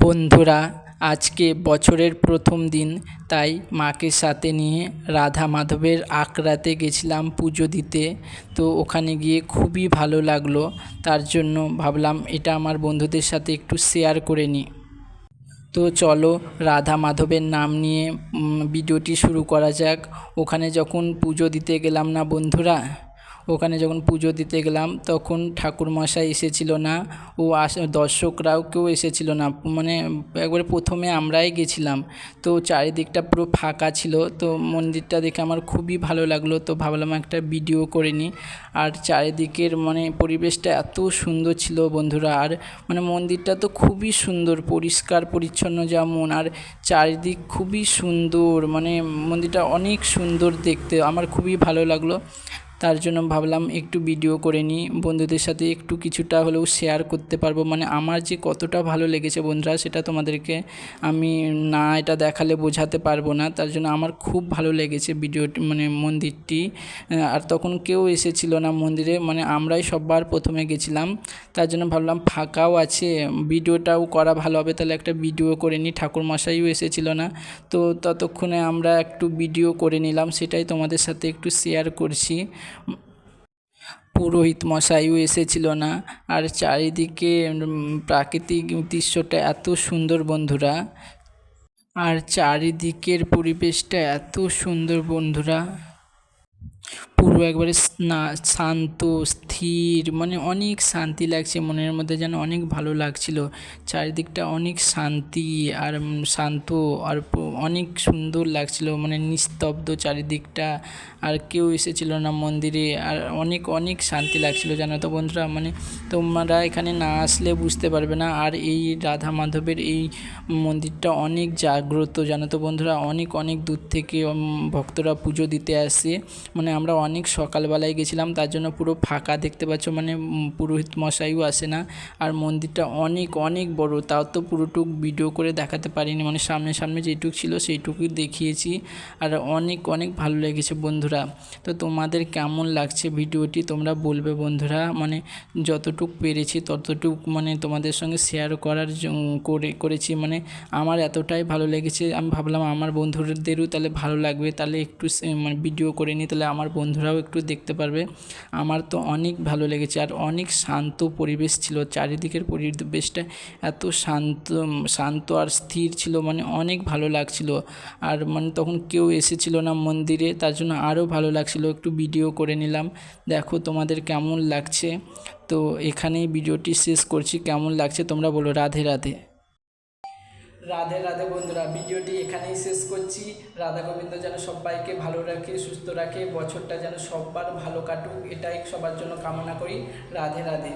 বন্ধুরা, আজকে বছরের প্রথম দিন, তাই মাকে সাথে নিয়ে রাধা মাধবের আখড়াতে গেছিলাম পুজো দিতে। তো ওখানে গিয়ে খুবই ভালো লাগল, তার জন্য ভাবলাম এটা আমার বন্ধুদের সাথে একটু শেয়ার করে নিই। তো চলো, রাধা মাধবের নাম নিয়ে ভিডিওটি শুরু করা যাক। ওখানে যখন পুজো দিতে গেলাম না বন্ধুরা ওখানে যখন পুজো দিতে গেলাম, তখন ঠাকুরমশাই এসেছিল না, ও আস, দর্শকরাও কেউ এসেছিল না। মানে একবারে প্রথমে আমরাই গেছিলাম। তো চারিদিকটা পুরো ফাঁকা ছিল। তো মন্দিরটা দেখে আমার খুবই ভালো লাগল। তো ভাবলাম একটা ভিডিও করে নিই। আর চারিদিকের মানে পরিবেশটা এত সুন্দর ছিল বন্ধুরা। আর মানে মন্দিরটা তো খুবই সুন্দর, পরিষ্কার, পরিচ্ছন্ন যেমন। আর চারিদিক খুবই সুন্দর। মানে মন্দিরটা অনেক সুন্দর দেখতে। আমার খুবই ভালো লাগল। তার জন্য ভাবলাম একটু ভিডিও করে নিই। বন্ধুদের সাথে একটু কিছুটা হলেও শেয়ার করতে পারব। মানে আমার যে কতটা ভালো লেগেছে বন্ধুরা, সেটা তোমাদেরকে আমি না এটা দেখালে বোঝাতে পারব না। তার জন্য আমার খুব ভালো লেগেছে ভিডিওটি মানে মন্দিরটি। আর তখন কেউ এসেছিল না মন্দিরে মানে আমরাই সবার প্রথমে গেছিলাম। তার জন্য ভাবলাম ফাঁকাও আছে ভিডিওটাও করা ভালো হবে। তাহলে একটা ভিডিও করে নিই, ঠাকুরমশাইও এসেছিল না। তো ততক্ষণে আমরা একটু ভিডিও করে নিলাম, সেটাই তোমাদের সাথে একটু শেয়ার করছি। পুরোহিত মশাইও এসেছিল না। আর চারিদিকে প্রাকৃতিক দৃশ্যটা এত সুন্দর বন্ধুরা। আর চারিদিকের পরিবেশটা এত সুন্দর বন্ধুরা। পুরো একবারে না শান্ত, স্থির মানে অনেক শান্তি লাগছে, মনের মধ্যে যেন অনেক ভালো লাগছিল। চারিদিকটা অনেক শান্তি আর শান্ত আর অনেক সুন্দর লাগছিল মানে নিস্তব্ধ চারিদিকটা। আর কেউ এসেছিল না মন্দিরে আর অনেক অনেক শান্তি লাগছিল, জানো তো বন্ধুরা? মানে তোমরা এখানে না আসলে বুঝতে পারবে না। আর এই রাধা মাধবের এই মন্দিরটা অনেক জাগ্রত, জানো তো বন্ধুরা? অনেক অনেক দূর থেকে ভক্তরা পুজো দিতে আসে। মানে আমরা অনেক সকালবেলায় গেছিলাম, তার জন্য পুরো ফাঁকা দেখতে পাচ্ছ মানে পুরোহিত মশাইও আসে না। আর মন্দিরটা অনেক অনেক বড়, তাও তো পুরোটুক ভিডিও করে দেখাতে পারিনি মানে সামনে সামনে যেটুক ছিল সেইটুকুই দেখিয়েছি। আর অনেক অনেক ভালো লেগেছে বন্ধুরা। তো তোমাদের কেমন লাগছে ভিডিওটি তোমরা বলবে বন্ধুরা। মানে যতটুক পেরেছি, ততটুক মানে তোমাদের সঙ্গে শেয়ার করার করে, করেছি। মানে আমার এতটাই ভালো লেগেছে, আমি ভাবলাম আমার বন্ধুদেরও তাহলে ভালো লাগবে। তাহলে একটু মানে ভিডিও করে নিই, তাহলে আমার বন্ধুরাও একটু দেখতে পারবে। আমার তো অনেক ভালো লেগেছে আর অনেক শান্ত পরিবেশ ছিল। চারিদিকের পরিবেশটা এত শান্ত শান্ত আর স্থির ছিল মানে অনেক ভালো লাগছিল। আর মানে তখন কেউ এসেছিল না মন্দিরে, তার জন্য আরও ভালো লাগছিল। একটু ভিডিও করে নিলাম। দেখো তোমাদের কেমন লাগছে। তো এখানেই ভিডিওটি শেষ করছি। কেমন লাগছে তোমরা বলো রাধে রাধে। রাধে রাধে বন্ধুরা, ভিডিওটি এখানেই শেষ করছি। রাধা গোবিন্দ যেন সবাইকে ভালো রাখে, সুস্থ রাখে, বছরটা যেন সবার ভালো কাটুক, এটাই সবার জন্য কামনা করি। রাধে রাধে।